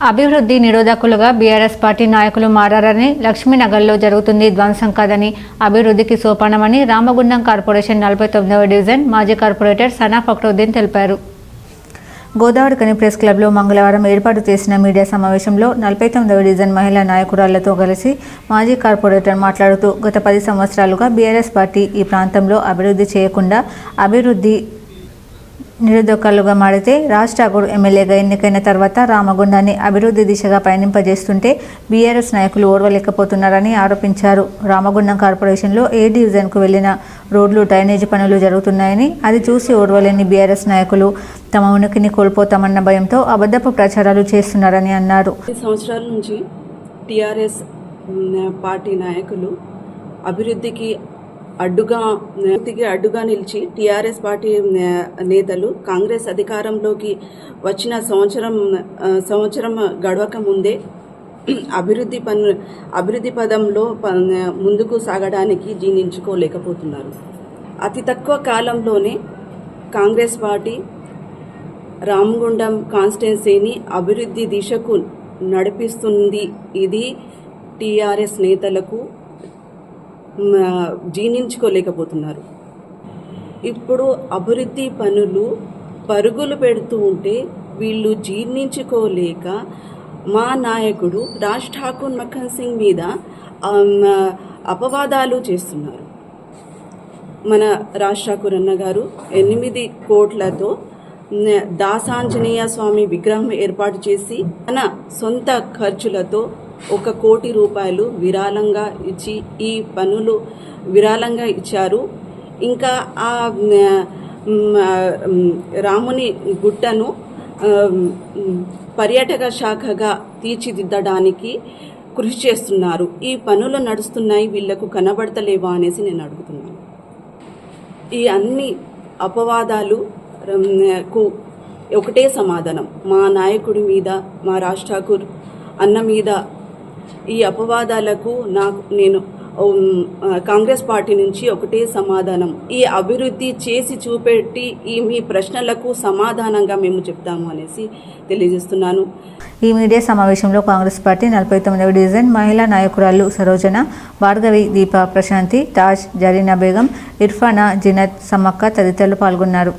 అభివృద్ధి నిరోధకులుగా BRS party నాయకులు మారారని లక్ష్మీనగర్లో జరుగుతుంది ధ్వంసం కాదని అభివృద్ధికి సోపానమని రామగుండం కార్పొరేషన్ నలభై తొమ్మిదవ డివిజన్ మాజీ కార్పొరేటర్ సనా ఫక్రుద్దీన్ తెలిపారు. గోదావరికని ప్రెస్ క్లబ్లో మంగళవారం ఏర్పాటు చేసిన మీడియా సమావేశంలో నలభై తొమ్మిదవ డివిజన్ మహిళా నాయకురాళ్ళతో కలిసి మాజీ కార్పొరేటర్ మాట్లాడుతూ గత పది సంవత్సరాలుగా బీఆర్ఎస్ పార్టీ ఈ ప్రాంతంలో అభివృద్ధి చేయకుండా అభివృద్ధి నిరుద్యోగాలుగా మారితే రాజ్ ఠాకూర్ ఎమ్మెల్యేగా ఎన్నికైన తర్వాత రామగుండాన్ని అభివృద్ధి దిశగా పయనింపజేస్తుంటే బీఆర్ఎస్ నాయకులు ఓర్వలేకపోతున్నారని ఆరోపించారు. రామగుండం కార్పొరేషన్లో ఏ డివిజన్కు వెళ్ళిన రోడ్లు డ్రైనేజీ పనులు జరుగుతున్నాయని అది చూసి ఓర్వలేని బీఆర్ఎస్ నాయకులు తమ ఉనికిని కోల్పోతామన్న భయంతో అబద్ధపు ప్రచారాలు చేస్తున్నారని అన్నారు. సంవత్సరాల నుంచి టీఆర్ఎస్ పార్టీ నాయకులు అభివృద్ధికి అడ్డుగా అభివృద్ధికి అడ్డుగా నిలిచి టీఆర్ఎస్ పార్టీ నేతలు కాంగ్రెస్ అధికారంలోకి వచ్చిన సంవత్సరం సంవత్సరం గడవక ముందే అభివృద్ధి పను అభివృద్ధి పదంలో ప- ముందుకు సాగడానికి జీర్ణించుకోలేకపోతున్నారు. అతి తక్కువ కాలంలోనే కాంగ్రెస్ పార్టీ రామగుండం కాన్స్టిట్యున్సీని అభివృద్ధి దిశకు నడిపిస్తుంది. ఇది టీఆర్ఎస్ నేతలకు జీర్ణించుకోలేకపోతున్నారు. ఇప్పుడు అభివృద్ధి పనులు పరుగులు పెడుతూ ఉంటే వీళ్ళు జీర్ణించుకోలేక మా నాయకుడు రాజ్ ఠాకూర్ మక్కన్ సింగ్ మీద అపవాదాలు చేస్తున్నారు. మన రాజ్ ఠాకూర్ అన్నగారు ఎనిమిది కోట్లతో దాసాంజనేయ స్వామి విగ్రహం ఏర్పాటు చేసి తన సొంత ఖర్చులతో ఒక కోటి రూపాయలు విరాళంగా ఇచ్చి ఈ పనులు విరాళంగా ఇచ్చారు. ఇంకా ఆ రాముని గుట్టను పర్యాటక శాఖగా తీర్చిదిద్దడానికి కృషి చేస్తున్నారు. ఈ పనులు నడుస్తున్నాయి వీళ్ళకు కనబడతలేవా అనేసి నేను అడుగుతున్నాను. ఈ అన్ని అపవాదాలు కు ఒకటే సమాధానం. మా నాయకుడి మీద మా రాష్ట్రాకు అన్న మీద ఈ అపవాదాలకు నాకు నేను కాంగ్రెస్ పార్టీ నుంచి ఒకటే సమాధానం. ఈ అభివృద్ధి చేసి చూపెట్టి ఈ మీ ప్రశ్నలకు సమాధానంగా మేము చెప్తాము అనేసి తెలియజేస్తున్నాను. ఈ మీడియా సమావేశంలో కాంగ్రెస్ పార్టీ నలభై తొమ్మిదవ డివిజన్ మహిళా నాయకురాలు సరోజన భార్గవి దీప ప్రశాంతి తాజ్ జరీనా బేగం ఇర్ఫానా జినత్ సమ్మక్క తదితరులు పాల్గొన్నారు.